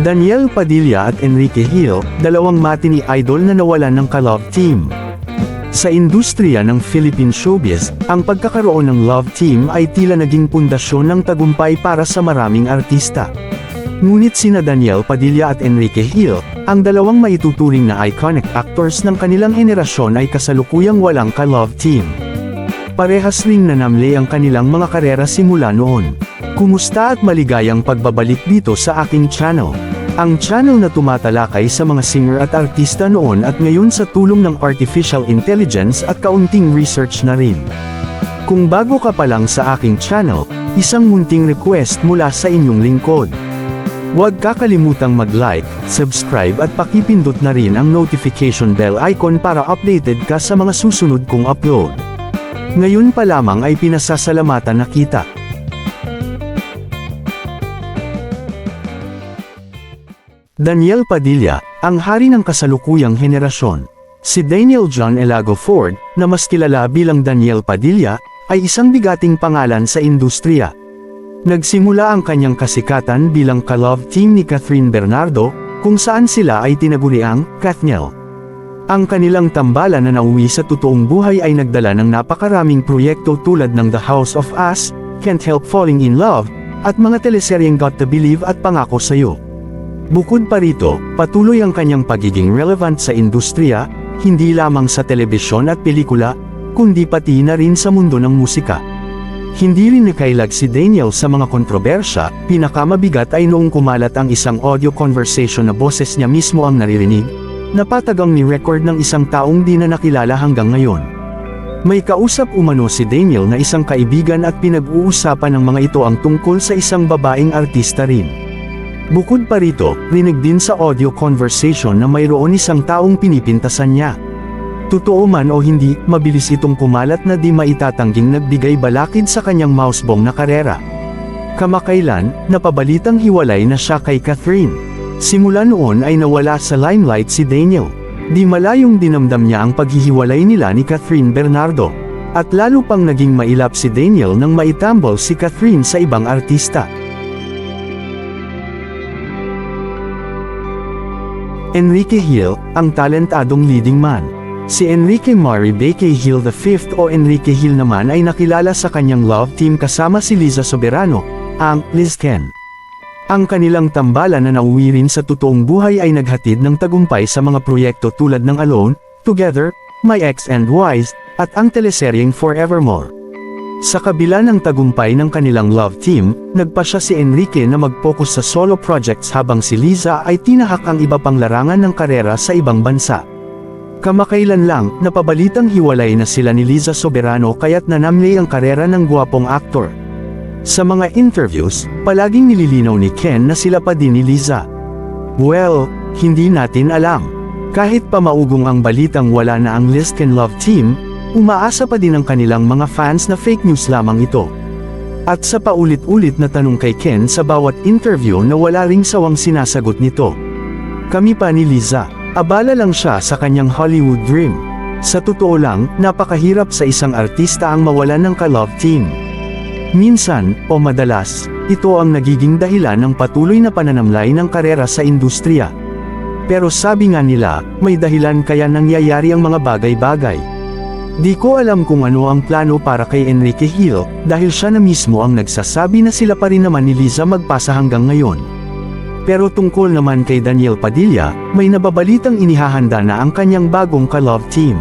Daniel Padilla at Enrique Hill, dalawang matini idol na nawalan ng ka-love team. Sa industriya ng Philippine showbiz, ang pagkakaroon ng love team ay tila naging pundasyon ng tagumpay para sa maraming artista. Ngunit sina Daniel Padilla at Enrique Hill, ang dalawang maituturing na iconic actors ng kanilang henerasyon ay kasalukuyang walang ka-love team. Parehas ring nanamli ang kanilang mga karera simula noon. Kumusta at maligayang pagbabalik dito sa aking channel. Ang channel na tumatalakay sa mga singer at artista noon at ngayon sa tulong ng artificial intelligence at kaunting research na rin. Kung bago ka pa lang sa aking channel, isang munting request mula sa inyong lingkod. Huwag kakalimutang mag-like, subscribe at pakipindot na rin ang notification bell icon para updated ka sa mga susunod kong upload. Ngayon pa lamang ay pinasasalamatan na kita. Daniel Padilla, ang hari ng kasalukuyang henerasyon. Si Daniel John Elago Ford, na mas kilala bilang Daniel Padilla, ay isang bigating pangalan sa industriya. Nagsimula ang kanyang kasikatan bilang ka-love team ni Catherine Bernardo, kung saan sila ay tinaguriang Kathniel. Ang kanilang tambalan na nauwi sa totoong buhay ay nagdala ng napakaraming proyekto tulad ng The House of Us, Can't Help Falling in Love, at mga teleseryeng Got to Believe at Pangako Sa'yo. Bukod pa rito, patuloy ang kanyang pagiging relevant sa industriya, hindi lamang sa telebisyon at pelikula, kundi pati na rin sa mundo ng musika. Hindi rin nakailag si Daniel sa mga kontrobersya, pinakamabigat ay noong kumalat ang isang audio conversation na boses niya mismo ang naririnig, napatagang ni record ng isang taong di na nakilala hanggang ngayon. May kausap umano si Daniel na isang kaibigan at pinag-uusapan ng mga ito ang tungkol sa isang babaeng artista rin. Bukod pa rito, rinig din sa audio conversation na mayroon isang taong pinipintasan niya. Totoo man o hindi, mabilis itong kumalat na di maitatangging nagbigay balakid sa kanyang mousebong na karera. Kamakailan, napabalitang hiwalay na siya kay Catherine. Simula noon ay nawala sa limelight si Daniel. Di malayong dinamdam niya ang paghihiwalay nila ni Catherine Bernardo. At lalo pang naging mailap si Daniel nang maitambol si Catherine sa ibang artista. Enrique Hill, ang talentadong leading man. Si Enrique Mari Beke Hill V o Enrique Hill naman ay nakilala sa kanyang love team kasama si Liza Soberano, ang Liz Ken. Ang kanilang tambalan na nauwi rin sa totoong buhay ay naghatid ng tagumpay sa mga proyekto tulad ng Alone, Together, My Ex and Wise, at ang teleseryeng Forevermore. Sa kabila ng tagumpay ng kanilang love team, nagpa siya si Enrique na mag-focus sa solo projects habang si Liza ay tinahak ang iba pang larangan ng karera sa ibang bansa. Kamakailan lang, napabalitang hiwalay na sila ni Liza Soberano kaya't nanamli ang karera ng gwapong aktor. Sa mga interviews, palaging nililinaw ni Ken na sila pa din ni Liza. Well, hindi natin alam. Kahit pa maugong ang balitang wala na ang Liz Ken Love Team, umaasa pa din ang kanilang mga fans na fake news lamang ito. At sa paulit-ulit na tanong kay Ken sa bawat interview na wala ring sawang sinasagot nito. Kami pa ni Liza, abala lang siya sa kanyang Hollywood dream. Sa totoo lang, napakahirap sa isang artista ang mawalan ng ka-love team. Minsan, o madalas, ito ang nagiging dahilan ng patuloy na pananamlay ng karera sa industriya. Pero sabi nga nila, may dahilan kaya nangyayari ang mga bagay-bagay. Di ko alam kung ano ang plano para kay Enrique Hill, dahil siya na mismo ang nagsasabi na sila pa rin naman ni Liza magpasa hanggang ngayon. Pero tungkol naman kay Daniel Padilla, may nababalitang inihahanda na ang kanyang bagong ka-love team.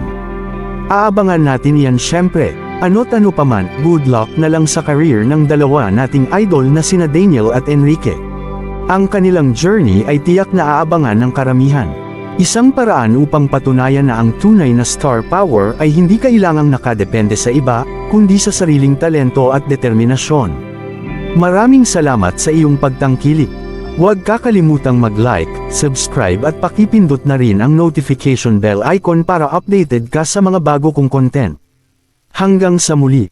Aabangan natin yan syempre, ano't ano pa man, good luck na lang sa career ng dalawa nating idol na sina Daniel at Enrique. Ang kanilang journey ay tiyak na aabangan ng karamihan. Isang paraan upang patunayan na ang tunay na star power ay hindi kailangang nakadepende sa iba, kundi sa sariling talento at determinasyon. Maraming salamat sa iyong pagtangkilik. Huwag kakalimutang mag-like, subscribe at pakipindot na rin ang notification bell icon para updated ka sa mga bago kong content. Hanggang sa muli.